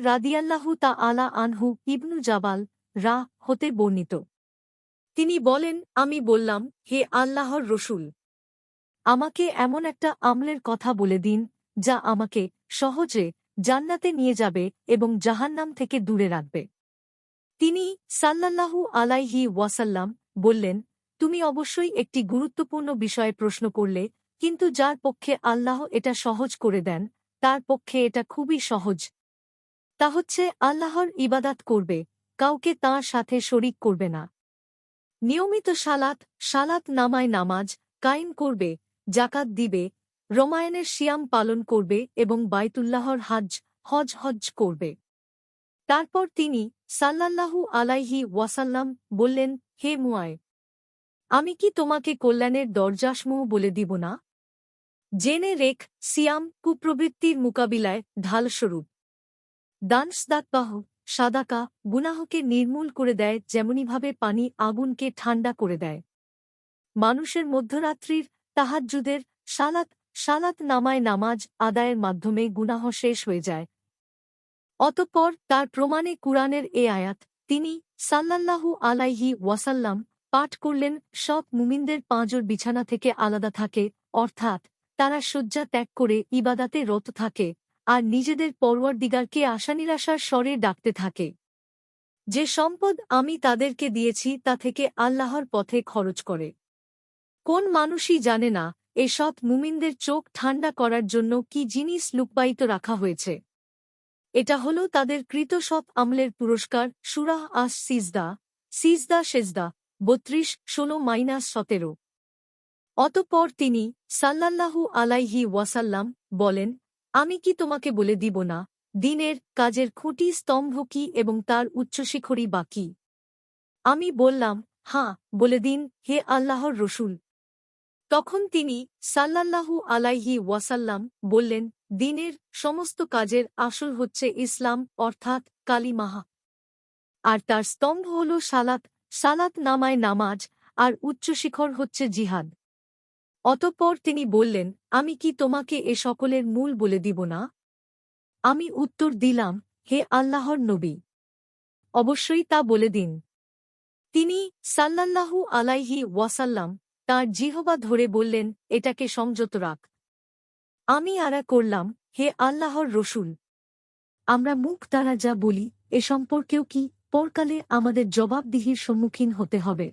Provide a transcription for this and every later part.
রাদিয়াল্লাহু তা আলা আনহু ইবনু জাবাল রা হতে বর্ণিত। তিনি বলেন, আমি বললাম, হে আল্লাহর রসুল, আমাকে এমন একটা আমলের কথা বলে দিন, যা আমাকে সহজে জান্নাতে নিয়ে যাবে এবং জাহান্নাম থেকে দূরে রাখবে। তিনি সাল্লাল্লাহু আলাইহি ওয়াসাল্লাম বললেন, তুমি অবশ্যই একটি গুরুত্বপূর্ণ বিষয়ে প্রশ্ন করলে, কিন্তু যার পক্ষে আল্লাহ এটা সহজ করে দেন, তার পক্ষে এটা খুবই সহজ তা হচ্ছে আল্লাহর ইবাদাত করবে, কাউকে তাঁর সাথে শরিক করবে না। নিয়মিত সালাত সালাত নামায় নামাজ, কায়েম করবে জাকাত দিবে রমায়নের শিয়াম পালন করবে এবং বাইতুল্লাহর হাজ, হজ হজ করবে। তারপর তিনি সাল্লাল্লাহু আলাইহি ওয়াসাল্লাম বললেন, হে মুয়ায় আমি কি তোমাকে কল্যাণের দরজাসমূহ বলে দিব না? জেনে রেখ, সিয়াম কুপ্রবৃত্তির মোকাবিলায় ঢালস্বরূপ। দানসদাতবাহ সাদাকা, গুনাহকে নির্মূল করে দেয়, যেমনিভাবে পানি আগুনকে ঠান্ডা করে দেয়। মানুষের মধ্যরাত্রির তাহাজ্জুদের সালাত সালাত নামায় নামাজ আদায়ের মাধ্যমে গুনাহ শেষ হয়ে যায়। অতঃপর তার প্রমাণে কুরআনের এ আয়াত, তিনি সাল্লাল্লাহু আলাইহি ওয়াসাল্লাম পাঠ করলেন সব মুমিনদের পাঁজর বিছানা থেকে আলাদা থাকে, অর্থাৎ তারা শয্যা ত্যাগ করে ইবাদাতে রত থাকে। আর নিজেদের পরওয়ার দিগারকে আশানিরাশার স্বরে ডাকতে থাকে। যে সম্পদ আমি তাদেরকে দিয়েছি, তা থেকে আল্লাহর পথে খরচ করে। কোন মানুষই জানে না এসব মুমিনদের চোখ ঠান্ডা করার জন্য কি জিনিস লুকবায়িত রাখা হয়েছে। এটা হল তাদের কৃত সব আমলের পুরস্কার, সুরাহ আস সিজদা সিজদা সেজদা বত্রিশ, ষোলো মাইনাস সতেরো। অতপর তিনি সাল্লাল্লাহু আলাইহি ওয়াসাল্লাম বলেন আমি কি তোমাকে বলে দিব না, দিনের কাজের খুঁটি স্তম্ভ কি এবং তার উচ্চশিখরী বা কি? আমি বললাম, হাঁ, বলে দিন, হে আল্লাহর রসুল। তখন তিনি সাল্লাল্লাহু আলাইহি ওয়াসাল্লাম বললেন, দিনের সমস্ত কাজের আসল হচ্ছে ইসলাম, অর্থাৎ কালিমাহা। আর তার স্তম্ভ হল সালাত সালাত নামায় নামাজ, আর উচ্চশিখর হচ্ছে জিহাদ। অতঃপর তিনি বললেন, আমি কি তোমাকে এ সকলের মূল বলে দিব না? আমি উত্তর দিলাম, হে আল্লাহর নবী। অবশ্যই তা বলে দিন। তিনি সাল্লাল্লাহু আলাইহি ওয়াসাল্লাম তার জিহবা ধরে বললেন, এটাকে সংযত রাখ। আমি আরা করলাম, হে আল্লাহর রসুল। আমরা মুখ দ্বারা যা বলি, এ সম্পর্কেও কি পরকালে আমাদের জবাবদিহির সম্মুখীন হতে হবে?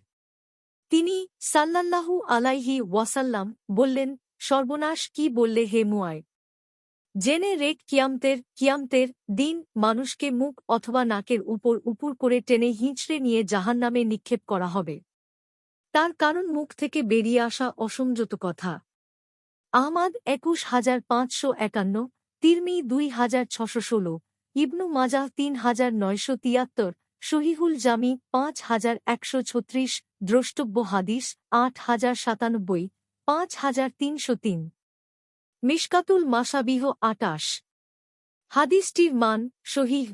তিনি সাল্লাল্লাহু আলাইহি ওয়াসাল্লাম বললেন, সর্বনাশ কি বললে হে মুয়ায় জেনে রেক কিয়ামতের কিয়ামতের দিন মানুষকে মুখ অথবা নাকের উপর উপর করে টেনে হিঁচড়ে নিয়ে জাহান্নামে নিক্ষেপ করা হবে। তার কারণ মুখ থেকে বেরিয়ে আসা অসংযত কথা। আহমাদ একুশ হাজার পাঁচশো একান্ন তিরমি দুই হাজার ছশো ষোলো, ইবনু মাজাহ তিন হাজার নয়শো তিয়াত্তর শহীহুল জামি, পাঁচ হাজার একশো ছত্রিশ, দ্রষ্টব্য হাদিস, আট হাজার সাতানব্বই, পাঁচ হাজার তিনশো তিন। মিশকাতুল মাসাবিহ আটাশ। হাদিসটির মান শহীদ